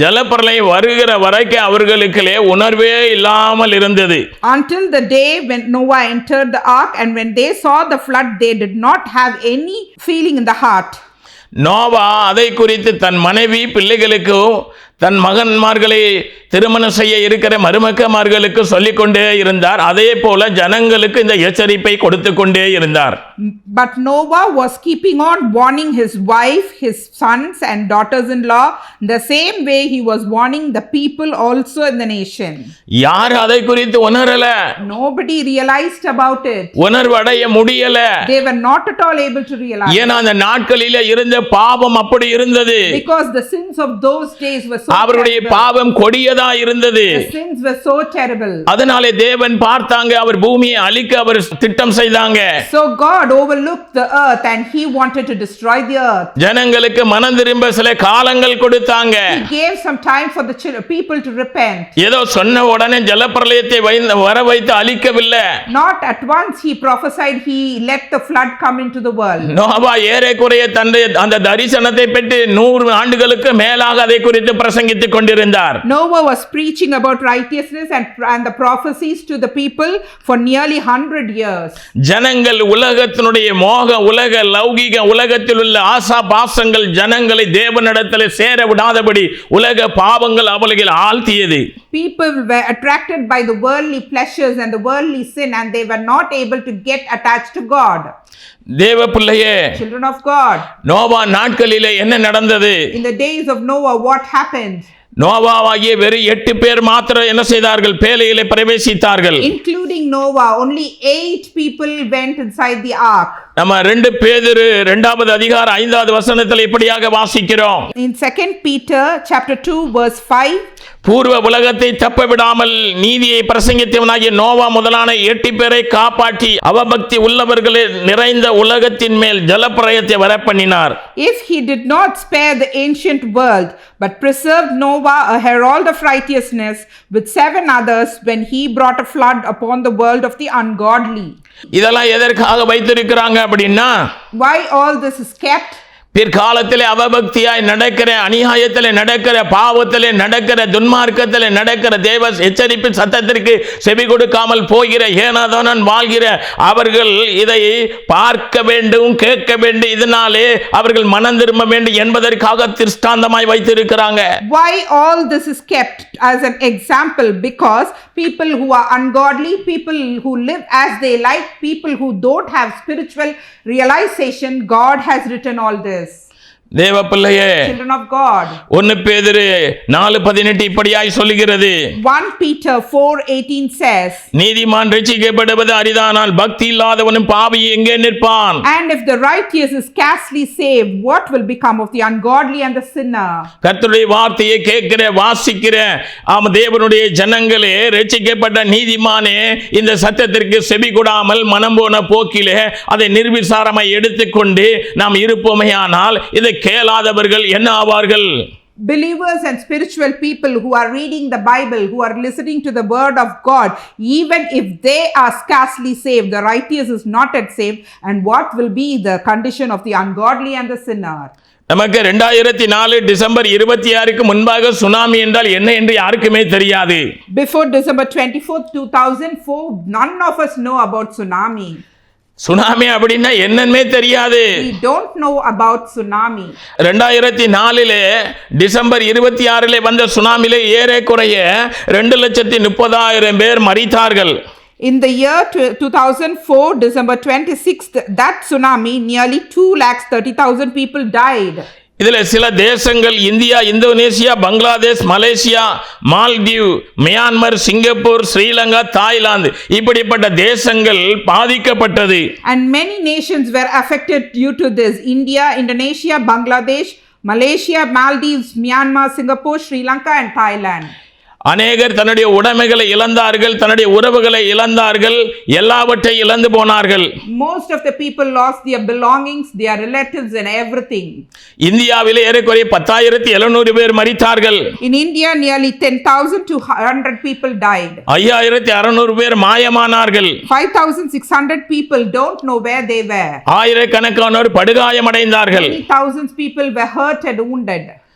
ஜலப்பிரளயம் வருகிற வரைக்கும் அவர்களுக்குள்ளே உணர்வே இல்லாமல் இருந்தது Until the day when Noah entered the ark, and when they saw the flood, they did not have any feeling in the heart. Noah அதை குறித்து தன் மனைவி பிள்ளைகளுக்கும் தன் மகன்மார்களை திருமணம் செய்ய இருக்கிற மருமக்கமார்களுக்கு சொல்லிக்கொண்டே இருந்தார் அதே போல ஜனங்களுக்கு இந்த எச்சரிப்பை கொடுத்து கொண்டே இருந்தார் But Noah was keeping on warning his wife, his sons, and daughters in law, the same way he was warning the people also in the nation. யார் அதை குறித்து உணரல Nobody realized about it. உணர்வு அடைய முடியல They were not at all able to realize. ஏன்னா அந்த நாட்களில இருந்த பாவம் அப்படி இருந்தது Because the sins of those days were so அவருடைய. பாவம் கொடியதா இருந்தது The sins were so terrible. அதனாலே தேவன் பார்த்தாங்க அவர் பூமியை அழிக்க அவர் திட்டம் செய்தாங்க So God overlooked the earth and he wanted to destroy the earth. ஜனங்களுக்கு மனம் திரும்ப சில காலங்கள் கொடுத்தாங்க He gave some time for the chil- people to repent. ஏதோ சொன்ன உடனே ஜலப்பிரளயத்தை வர வைத்து அழிக்கவில்லை Not at once he prophesied, he let the flood come into the world. Noah ஏறக்குறைய தன்னுடைய அந்த தரிசனத்தை பெற்று நூறு ஆண்டுகளுக்கு மேலாக அதை குறித்து பிரசங்கித்துக் கொண்டிருந்தார் Noah was preaching about righteousness and, and the prophecies to the people for nearly 100 years. ஜனங்கள் உலகத்தினுடைய மோக உலக லௌகிக உலகத்தில் உள்ள ஆசா பாசங்கள் ஜனங்களை தேவனிடத்தில் சேர விடாதபடி உலக பாவங்கள் அவர்களை ஆழ்த்தியது People were attracted by the worldly pleasures and the worldly sin, and they were not able to get attached to God. தேவ பிள்ளையே Children of God, நோவா நாட்களிலே என்ன நடந்தது? In the days of Noah, what happened? நோவாவாகிய வெறும் எட்டு பேர் மாத்திரம் என்ன செய்தார்கள்? பேலையிலே பிரவேசித்தார்கள். Including Noah, only eight people went inside the ark. நம்ம ரெண்டு பேதிரு இரண்டாவது அதிகாரம் ஐந்தாவது வசனத்தில் இப்படியாக வாசிக்கிறோம். In 2 Peter chapter 2 verse 5, பூர்வ உலகத்தை தப்ப விடாமல் நீதியை பிரசங்கித்தவனாகிய நோவா முதலான எட்டு பேரை காப்பாற்றி அவபக்தி உள்ளவர்களே நிறைந்த உலகத்தின் மேல் ஜலப்பிரயத்தை வரப்பண்ணினார் if he did not spare the ancient world, but preserved Noah, a herald of righteousness, with seven others, when he brought a flood upon the world of the ungodly. இதெல்லாம் எதற்காக வைத்திருக்கிறாங்க அப்படின்னா Why all this is kept? பிற்காலத்திலே அவபக்தியாய் நடக்கிற அநியாயத்தில் நடக்கிற பாவத்தில் நடக்கிற துன்மார்க்கத்தில் நடக்கிற தேவ எச்சரிப்பு சத்தத்திற்கு செவி கொடுக்காமல் போகிற ஏனாதோனன் வாழ்கிற அவர்கள் இதை பார்க்க வேண்டும் கேட்க வேண்டும் இதனாலே அவர்கள் மனம் திரும்ப வேண்டும் என்பதற்காக திருஷ்டாந்தமாய் வைத்திருக்கிறாங்க Why all this is kept as an example? Because people who are ungodly, people who live as they like, people who don't have spiritual realization, God has written all this. தேவ பிள்ளையே Children of God. ஒன்னு பேதிரு நாலு பதினெட்டு இப்படியாய் சொல்லுகிறது 1 Peter 4:18 says, நீதிமான் ரட்சிக்கப்படுவது அரிதானால் பக்தி இல்லாதவனும் பாவி எங்கே நிற்பான் And if the righteous is scarcely saved, what will become of the ungodly and the sinner? கர்த்தருடைய வார்த்தையை கேட்கிற வாசிக்கிற ஆம் தேவனுடைய ஜனங்களே ரட்சிக்கப்பட்ட நீதிமானே இந்த சத்தத்திற்கு செவி கொடாமல் மனம் போன போக்கிலே அதை நிர்விசாரமாய் எடுத்துக்கொண்டு நாம் இருப்போமையானால் இதை கேளாதவர்கள் என்ன ஆவார்கள்? Believers and spiritual people who are reading the Bible, who are listening to the word of God, even if they are scarcely saved, the righteous is not at saved, and what will be the condition of the ungodly and the sinner? நமக்கு ரெண்டாயிரத்தி நாலு December இருபத்தி ஆறுக்கு முன்பாக tsunami என்றால் என்ன என்று யாருக்குமே தெரியாது. Before December twenty four two thousand four none of us know about tsunami அப்படின்னா என்னன்னே தெரியாது We don't know about tsunami. ரெண்டாயிரத்தி நாலிலே டிசம்பர் இருபத்தி ஆறிலே வந்த சுனாமிலே ஏறக்குறைய ரெண்டு லட்சத்தி முப்பதாயிரம் பேர் மறித்தார்கள் In the year tw- 2004, December 26th, that tsunami, nearly 2,30,000 people died. இதில் சில தேசங்கள் India Indonesia Bangladesh Malaysia Maldive Myanmar Singapore Sri Lanka Thailand இப்படிப்பட்ட தேசங்கள் பாதிக்கப்பட்டது and many nations were affected due to this India Indonesia Bangladesh Malaysia Maldives Myanmar Singapore Sri Lanka and Thailand அநேகர் தன்னுடைய உடைமைகளை இழந்தார்கள் தன்னுடைய உறவுகளை இழந்தார்கள் எல்லாவற்றை இழந்து போனார்கள் Most of the people lost their belongings, their relatives, and everything. இந்தியாவிலே ஏறக்குறைய பத்தாயிரத்தி எழுநூறு பேர் மறித்தார்கள் In India, nearly 10,000 to 100 people died. ஐயாயிரத்தி அறுநூறு பேர் மாயமானார்கள் 5,600 people don't know where they were. ஆயிரக்கணக்கானோர் படுகாயமடைந்தார்கள் thousands people were hurt and wounded.